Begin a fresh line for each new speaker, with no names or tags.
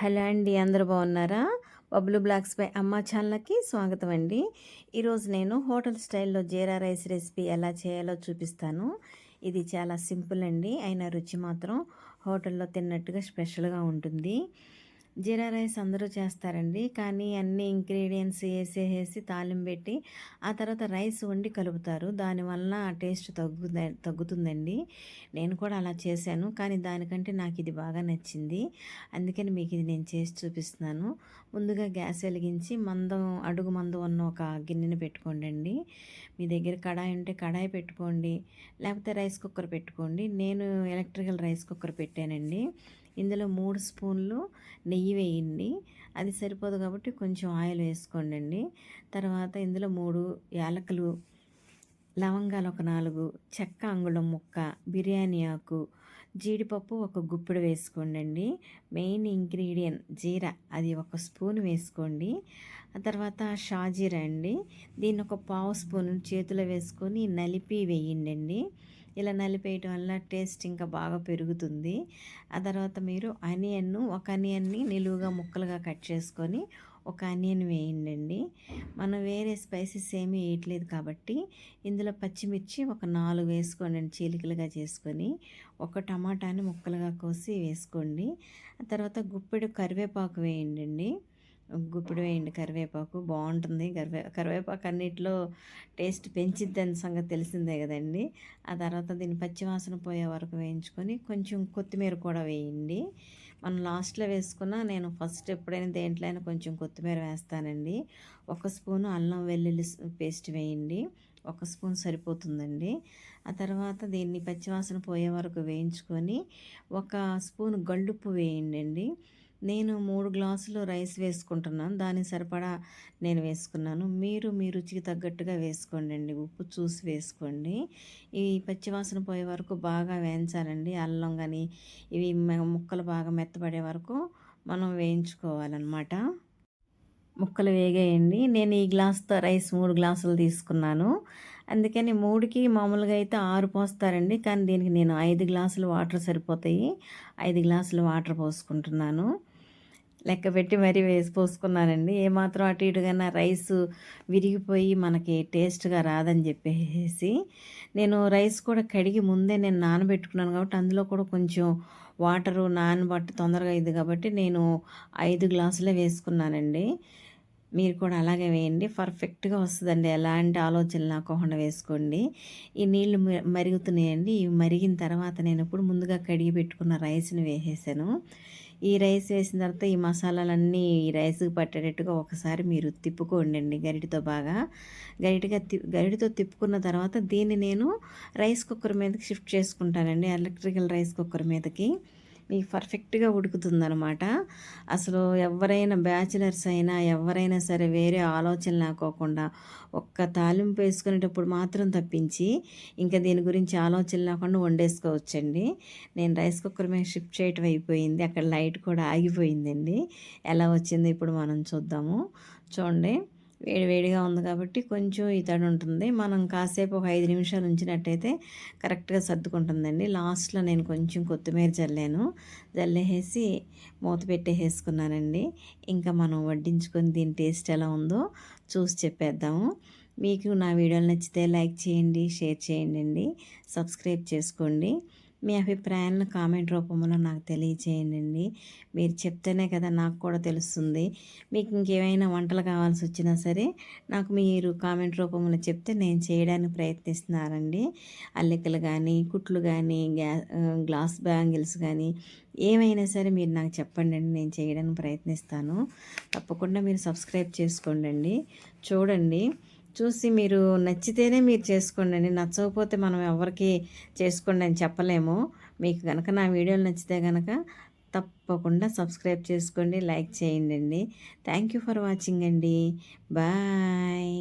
Hello అండి అందరూ బాగున్నారా? బబ్లు బ్లాక్స్ పై అమ్మ ఛానల్కి స్వాగతం అండి. ఈరోజు నేను హోటల్ స్టైల్లో జీరా రైస్ రెసిపీ ఎలా చేయాలో చూపిస్తాను. ఇది చాలా సింపుల్ అండి అయినా రుచి మాత్రం హోటల్లో తిన్నట్టుగా స్పెషల్గా ఉంటుంది. జీరా రైస్ అందరూ చేస్తారండి. కానీ అన్ని ఇంగ్రీడియంట్స్ వేసేసి తాలింపు పెట్టి ఆ తర్వాత రైస్ వండి కలుపుతారు. దానివల్ల టేస్ట్ తగ్గు తగ్గుతుందండి. నేను కూడా అలా చేశాను. కానీ దానికంటే నాకు ఇది బాగా నచ్చింది. అందుకని మీకు ఇది నేను చేసి చూపిస్తున్నాను. ముందుగా గ్యాస్ వెలిగించి మందం అడుగు మందం ఉన్న ఒక గిన్నెని పెట్టుకోండి మీ దగ్గర కడాయి ఉంటే కడాయి పెట్టుకోండి. లేకపోతే రైస్ కుక్కర్ పెట్టుకోండి. నేను ఎలక్ట్రికల్ రైస్ కుక్కర్ పెట్టానండి. ఇందులో మూడు స్పూన్లు నెయ్యి వేయండి. అది సరిపోదు కాబట్టి కొంచెం ఆయిల్ వేసుకోండి అండి తర్వాత ఇందులో మూడు యాలకులు లవంగాలు ఒక నాలుగు చెక్క అంగుళం ముక్క బిర్యానీ ఆకు జీడిపప్పు ఒక గుప్పిడు వేసుకోండి అండి మెయిన్ ఇంగ్రీడియంట్ జీరా అది ఒక స్పూన్ వేసుకోండి. ఆ తర్వాత షాజీరా అండి. దీన్ని ఒక పావు స్పూన్ చేతిలో వేసుకొని నలిపి వేయండి ఇలా నలిపేయటం వల్ల టేస్ట్ ఇంకా బాగా పెరుగుతుంది. ఆ తర్వాత మీరు ఆనియన్ను ఒక ఆనియన్ని నిలువుగా ముక్కలుగా కట్ చేసుకొని ఒక ఆనియన్ వేయండి మనం వేరే స్పైసెస్ ఏమీ వేయట్లేదు కాబట్టి ఇందులో పచ్చిమిర్చి ఒక నాలుగు వేసుకోండి చీలికలుగా చేసుకొని ఒక టమాటాని ముక్కలుగా కోసి వేసుకోండి. ఆ తర్వాత గుప్పెడు కరివేపాకు వేయండి గుప్పిడి వేయండి కరివేపాకు బాగుంటుంది. కరివే కరివేపాకు అన్నిటిలో టేస్ట్ పెంచిద్దని సంగతి తెలిసిందే కదండి. ఆ తర్వాత దీన్ని పచ్చివాసన పోయే వరకు వేయించుకొని కొంచెం కొత్తిమీర కూడా వేయండి. మనం లాస్ట్లో వేసుకున్న నేను ఫస్ట్ ఎప్పుడైనా దేంట్లో అయినా కొంచెం కొత్తిమీర వేస్తానండి. ఒక స్పూను అల్లం వెల్లుల్లి పేస్ట్ వేయండి. ఒక స్పూన్ సరిపోతుందండి. ఆ తర్వాత దీన్ని పచ్చివాసన పోయే వరకు వేయించుకొని ఒక స్పూన్ గళ్ళుప్పు వేయండి నేను మూడు గ్లాసులు రైస్ వేసుకుంటున్నాను. దానికి సరిపడా నేను వేసుకున్నాను. మీరు మీ రుచికి తగ్గట్టుగా వేసుకోండి అండి. ఉప్పు చూసి వేసుకోండి. ఈ పచ్చివాసన పోయే వరకు బాగా వేయించాలండి. అల్లం కానీ ఇవి ముక్కలు బాగా మెత్తపడే వరకు మనం వేయించుకోవాలన్నమాట. ముక్కలు వేగేయండి. నేను ఈ గ్లాస్తో రైస్ మూడు గ్లాసులు తీసుకున్నాను. అందుకని మూడుకి మామూలుగా అయితే ఆరు పోస్తారండి. కానీ దీనికి నేను ఐదు గ్లాసులు వాటర్ సరిపోతాయి. ఐదు గ్లాసులు వాటర్ పోసుకుంటున్నాను. లెక్క పెట్టి మరీ వేసి పోసుకున్నానండి ఏమాత్రం అటు ఇటుగా రైస్ విరిగిపోయి మనకి టేస్ట్గా రాదని చెప్పేసి నేను రైస్ కూడా కడిగి ముందే నేను నానబెట్టుకున్నాను కాబట్టి అందులో కూడా కొంచెం వాటరు నానబట్టి తొందరగా అయింది కాబట్టి నేను ఐదు గ్లాసులే వేసుకున్నానండి. మీరు కూడా అలాగే వేయండి. పర్ఫెక్ట్గా వస్తుందండి. ఎలాంటి ఆలోచన లేకుండా వేసుకోండి. ఈ నీళ్ళు మరుగుతున్నాయండి. ఇవి మరిగిన తర్వాత నేను ఇప్పుడు ముందుగా కడిగి పెట్టుకున్న రైస్ని వేసేసాను. ఈ రైస్ వేసిన తర్వాత ఈ మసాలాలన్నీ ఈ రైస్కి పట్టేటట్టుగా ఒకసారి మీరు తిప్పుకోండి గరిటితో బాగా. గరిటిగా తి గరిటితో తిప్పుకున్న తర్వాత దీన్ని నేను రైస్ కుక్కర్ మీదకి షిఫ్ట్ చేసుకుంటానండి. ఎలక్ట్రికల్ రైస్ కుక్కర్ మీదకి. మీకు పర్ఫెక్ట్గా ఉడుకుతుందనమాట అసలు ఎవరైనా బ్యాచిలర్స్ అయినా ఎవరైనా సరే వేరే ఆలోచన లేకోకుండా ఒక్క తాలింపు వేసుకునేటప్పుడు మాత్రం తప్పించి ఇంకా దీని గురించి ఆలోచన లేకుండా వండేసుకోవచ్చండి. నేను రైస్ కుక్కర్ మీద షిఫ్ట్ చేయటం అయిపోయింది. అక్కడ లైట్ కూడా ఆగిపోయిందండి. ఎలా వచ్చిందో ఇప్పుడు మనం చూద్దాము. చూడండి. వేడి వేడిగా ఉంది కాబట్టి కొంచెం ఈ తడి ఉంటుంది. మనం కాసేపు ఒక ఐదు నిమిషాలు ఉంచినట్టయితే కరెక్ట్గా సర్దుకుంటుందండి. లాస్ట్లో నేను కొంచెం కొత్తిమీర జల్లాను. జల్లేసి మూత పెట్టేసుకున్నానండి ఇంకా మనం వడ్డించుకొని దీని టేస్ట్ ఎలా ఉందో చూసి చెప్పేద్దాము. మీకు నా వీడియోలు నచ్చితే లైక్ చేయండి షేర్ చేయండి సబ్స్క్రైబ్ చేసుకోండి. మీ అభిప్రాయాలను కామెంట్ రూపంలో నాకు తెలియచేయండి మీరు చెప్తేనే కదా నాకు కూడా తెలుస్తుంది. మీకు ఇంకేమైనా వంటలు కావాల్సి వచ్చినా సరే నాకు మీరు కామెంట్ రూపంలో చెప్తే నేను చేయడానికి ప్రయత్నిస్తున్నారండి అల్లికలు కానీ కుట్లు కానీ గ్యా గ్లాస్ బ్యాంగిల్స్ కానీ ఏమైనా సరే మీరు నాకు చెప్పండి అండి. నేను చేయడానికి ప్రయత్నిస్తాను. తప్పకుండా మీరు సబ్స్క్రైబ్ చేసుకోండి చూడండి. చూసి మీరు నచ్చితేనే మీరు చేసుకోండి అండి. నచ్చకపోతే మనం ఎవరికి చేసుకోండి అని చెప్పలేము. మీకు కనుక నా వీడియోలు నచ్చితే కనుక తప్పకుండా సబ్స్క్రైబ్ చేసుకోండి లైక్ చేయండి అండి. థ్యాంక్ యూ ఫర్ వాచింగ్ అండి. బాయ్.